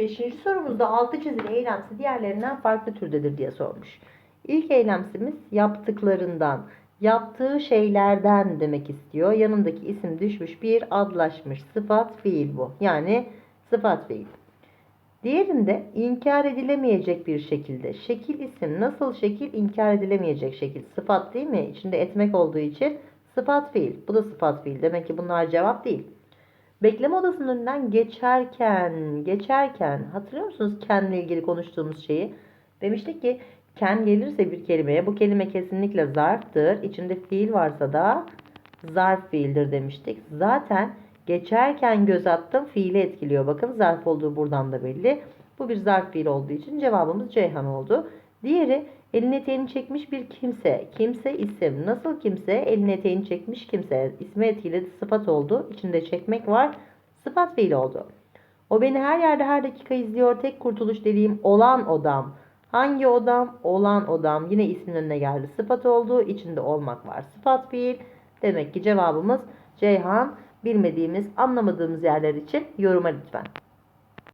Beşinci sorumuzda altı çizili eylemsi diğerlerinden farklı türdedir diye sormuş. İlk eylemsimiz yaptıklarından, yaptığı şeylerden demek istiyor. Yanındaki isim düşmüş bir adlaşmış sıfat fiil bu. Yani sıfat fiil. Diğerinde inkar edilemeyecek bir şekilde. Şekil isim nasıl şekil inkar edilemeyecek şekil. Sıfat değil mi? İçinde etmek olduğu için sıfat fiil. Bu da sıfat fiil. Demek ki bunlar cevap değil. Bekleme odasının önünden geçerken, geçerken hatırlıyor musunuz kenle ilgili konuştuğumuz şeyi? Demiştik ki ken gelirse bir kelimeye bu kelime kesinlikle zarftır. İçinde fiil varsa da zarf fiildir demiştik. Zaten geçerken göz attım fiili etkiliyor. Bakın zarf olduğu buradan da belli. Bu bir zarf fiil olduğu için cevabımız Ceyhan oldu. Diğeri elini eteğini çekmiş bir kimse. Kimse isim. Nasıl kimse? Elini eteğini çekmiş kimse. İsmi etkiledi sıfat oldu. İçinde çekmek var. Sıfat fiil oldu. O beni her yerde her dakika izliyor. Tek kurtuluş dediğim olan odam. Hangi odam? Olan odam. Yine ismin önüne geldi. Sıfat oldu. İçinde olmak var. Sıfat fiil. Demek ki cevabımız Ceyhan. Bilmediğimiz, anlamadığımız yerler için yoruma lütfen.